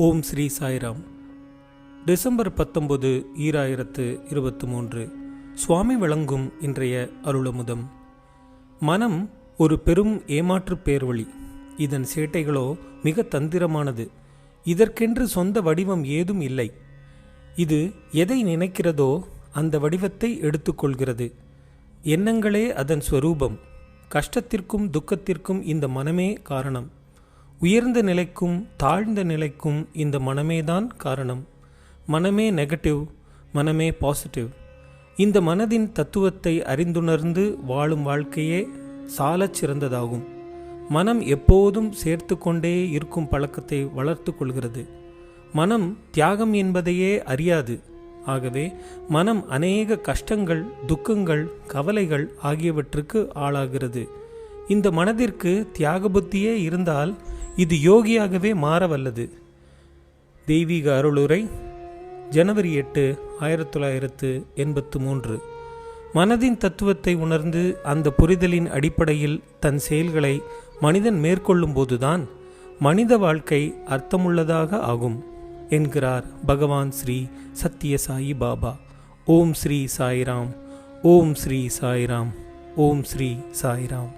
ஓம் Sri Sairam. December பத்தொன்பது ஈராயிரத்து இருபத்தி மூன்று சுவாமி வழங்கும் இன்றைய அருளமுதம். மனம் ஒரு பெரும் ஏமாற்றுப் பேர்வழி. இதன் சேட்டைகளோ மிக தந்திரமானது. இதற்கென்று சொந்த வடிவம் ஏதும் இல்லை. இது எதை நினைக்கிறதோ அந்த வடிவத்தை எடுத்துக்கொள்கிறது. எண்ணங்களே அதன் ஸ்வரூபம். கஷ்டத்திற்கும் துக்கத்திற்கும் இந்த மனமே காரணம். உயர்ந்த நிலைக்கும் தாழ்ந்த நிலைக்கும் இந்த மனமேதான் காரணம். மனமே நெகட்டிவ் மனமே பாசிட்டிவ் இந்த மனதின் தத்துவத்தை அறிந்துணர்ந்து வாழும் வாழ்க்கையே சாலச் சிறந்ததாகும். மனம் எப்போதும் சேர்த்து கொண்டே இருக்கும் பழக்கத்தை வளர்த்து கொள்கிறது. மனம் தியாகம் என்பதையே அறியாது. ஆகவே மனம் அநேக கஷ்டங்கள் துக்கங்கள் கவலைகள் ஆகியவற்றுக்கு ஆளாகிறது. இந்த மனதிற்கு தியாக புத்தியே இருந்தால் இது யோகியாகவே மாறவல்லது. தெய்வீக அருளுரை ஜனவரி எட்டு ஆயிரத்தி தொள்ளாயிரத்து எண்பத்து மூன்று. மனதின் தத்துவத்தை உணர்ந்து அந்த புரிதலின் அடிப்படையில் தன் செயல்களை மனிதன் மேற்கொள்ளும் போதுதான் மனித வாழ்க்கை அர்த்தமுள்ளதாக ஆகும் என்கிறார் பகவான் ஸ்ரீ சத்யசாயி பாபா. ஓம் ஸ்ரீ சாய்ராம் ஓம் ஸ்ரீ சாய்ராம் ஓம் ஸ்ரீ சாய்ராம்.